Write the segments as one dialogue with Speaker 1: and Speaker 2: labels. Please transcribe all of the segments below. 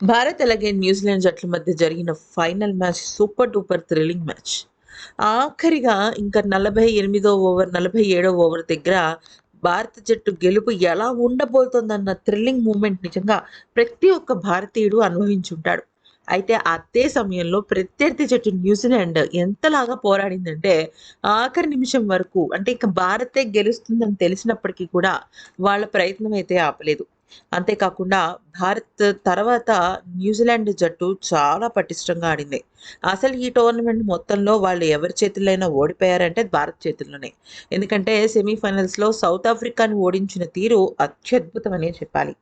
Speaker 1: భారత్ అలాగే న్యూజిలాండ్ జట్ల మధ్య జరిగిన final match super duper thrilling match. ఆఖరిగా ఇంకా నలభై ఎనిమిదో ఓవర్ నలభై ఏడో ఓవర్ దగ్గర భారత జట్టు గెలుపు ఎలా ఉండబోతోందన్న థ్రిల్లింగ్ మూమెంట్ నిజంగా ప్రతి ఒక్క భారతీయుడు అనుభవించుంటాడు. అయితే అదే సమయంలో ప్రత్యర్థి జట్టు న్యూజిలాండ్ ఎంతలాగా పోరాడిందంటే ఆఖరి నిమిషం వరకు అంటే ఇక భారతే గెలుస్తుందని తెలిసినప్పటికీ కూడా వాళ్ళ ప్రయత్నం అయితే ఆపలేదు. అంతేకాకుండా భారత్ తర్వాత న్యూజిలాండ్ జట్టు చాలా పటిష్టంగా ఆడింది. అసలు ఈ టోర్నమెంట్ మొత్తంలో వాళ్ళు ఎవరి చేతుల్లో ఓడిపోయారంటే భారత్ చేతుల్లోనే. ఎందుకంటే సెమీఫైనల్స్లో సౌత్ ఆఫ్రికాని ఓడించిన తీరు అత్యద్భుతమనే చెప్పాలి.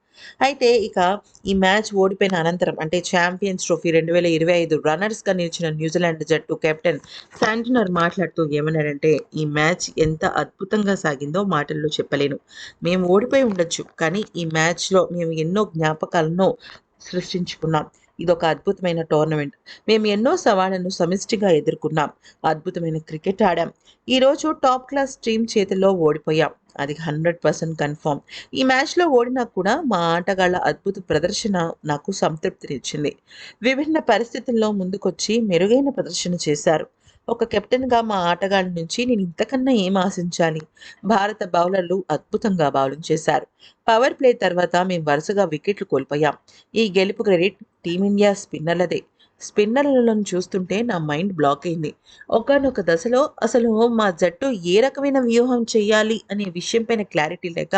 Speaker 1: అయితే ఇక ఈ మ్యాచ్ ఓడిపోయిన అనంతరం అంటే ఛాంపియన్స్ ట్రోఫీ రెండు వేల ఇరవై ఐదు రన్నర్స్గా నిలిచిన న్యూజిలాండ్ జట్టు కెప్టెన్ శాంటనర్ మాట్లాడుతూ ఏమన్నాడంటే ఈ మ్యాచ్ ఎంత అద్భుతంగా సాగిందో మాటల్లో చెప్పలేను. మేము ఓడిపోయి ఉండొచ్చు కానీ ఈ మ్యాచ్లో మేము ఎన్నో జ్ఞాపకాలను సృష్టించుకున్నాం. ఇదొక అద్భుతమైన టోర్నమెంట్. మేము ఎన్నో సవాళ్ళను సమిష్టిగా ఎదుర్కొన్నాం. అద్భుతమైన క్రికెట్ ఆడాం. ఈరోజు టాప్ క్లాస్ టీం చేతిలో ఓడిపోయాం. అది హండ్రెడ్ పర్సెంట్ కన్ఫర్మ్ ఈ మ్యాచ్లో ఓడినా కూడా మా ఆటగాళ్ళ అద్భుత ప్రదర్శన నాకు సంతృప్తినిచ్చింది. విభిన్న పరిస్థితుల్లో ముందుకొచ్చి మెరుగైన ప్రదర్శన చేశారు. ఒక కెప్టెన్గా మా ఆటగాళ్ళ నుంచి నేను ఇంతకన్నా ఏం ఆశించాలి? భారత బౌలర్లు అద్భుతంగా బౌలింగ్ చేశారు. పవర్ ప్లే తర్వాత మేము వరుసగా వికెట్లు కోల్పోయాం. ఈ గెలుపు క్రెడిట్ టీమిండియా స్పిన్నర్లదే. స్పిన్నర్లను చూస్తుంటే నా మైండ్ బ్లాక్ అయింది. ఒకనొక దశలో అసలు మా జట్టు ఏ రకమైన వ్యూహం చేయాలి అనే విషయంపైన క్లారిటీ లేక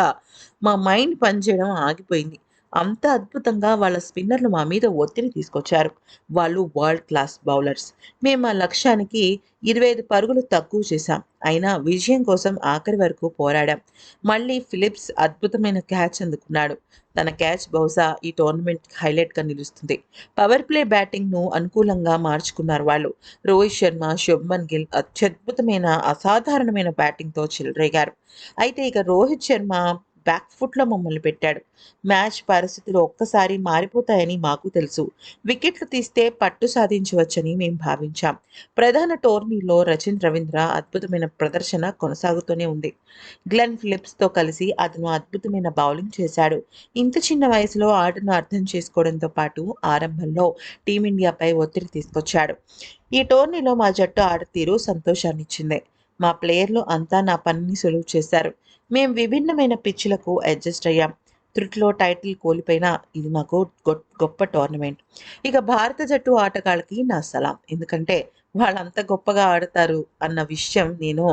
Speaker 1: మా మైండ్ పనిచేయడం ఆగిపోయింది. అంత అద్భుతంగా వాళ్ళ స్పిన్నర్లు మా మీద ఒత్తిడి తీసుకొచ్చారు. వాళ్ళు వరల్డ్ క్లాస్ బౌలర్స్ మేము మా లక్ష్యానికి ఇరవై ఐదు పరుగులు తక్కువ చేశాం. అయినా విజయం కోసం ఆఖరి వరకు పోరాడాం. మళ్ళీ ఫిలిప్స్ అద్భుతమైన క్యాచ్ అందుకున్నాడు. తన క్యాచ్ బహుశా ఈ టోర్నమెంట్ హైలైట్గా నిలుస్తుంది. పవర్ ప్లే బ్యాటింగ్ను అనుకూలంగా మార్చుకున్నారు వాళ్ళు. రోహిత్ శర్మ శుభ్మన్ గిల్ అత్యద్భుతమైన అసాధారణమైన బ్యాటింగ్తో చెలరేగారు. అయితే ఇక రోహిత్ శర్మ బ్యాక్ ఫుట్లో మమ్మల్ని పెట్టాడు. మ్యాచ్ పరిస్థితులు ఒక్కసారి మారిపోతాయని మాకు తెలుసు. వికెట్లు తీస్తే పట్టు సాధించవచ్చని మేము భావించాం. ప్రధాన టోర్నీలో రచిన్ రవీంద్ర అద్భుతమైన ప్రదర్శన కొనసాగుతూనే ఉంది. గ్లెన్ ఫిలిప్స్తో కలిసి అతను అద్భుతమైన బౌలింగ్ చేశాడు. ఇంత చిన్న వయసులో ఆటను అర్థం చేసుకోవడంతో పాటు ఆరంభంలో టీమిండియాపై ఒత్తిడి తీసుకొచ్చాడు. ఈ టోర్నీలో మా జట్టు ఆడతీరు సంతోషాన్నిచ్చింది. మా ప్లేయర్లు అంతా నా పనిని సులువు చేశారు. మేము విభిన్నమైన పిచ్చులకు అడ్జస్ట్ అయ్యాం. త్రుట్లో టైటిల్ కోల్పోయినా ఇది మాకు గొప్ప టోర్నమెంట్. ఇక భారత జట్టు ఆటగాళ్ళకి నా సలాం. ఎందుకంటే వాళ్ళంత గొప్పగా ఆడతారు అన్న విషయం నేను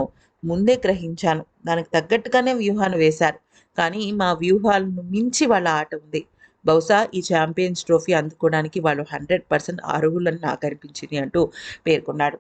Speaker 1: ముందే గ్రహించాను. దానికి తగ్గట్టుగానే వ్యూహాన్ని వేశారు. కానీ మా వ్యూహాలను మించి వాళ్ళ ఆట ఉంది. బహుశా ఈ ఛాంపియన్స్ ట్రోఫీ అందుకోవడానికి వాళ్ళు హండ్రెడ్ పర్సెంట్ అర్హులని నాకు అనిపించింది అంటూ పేర్కొన్నాడు.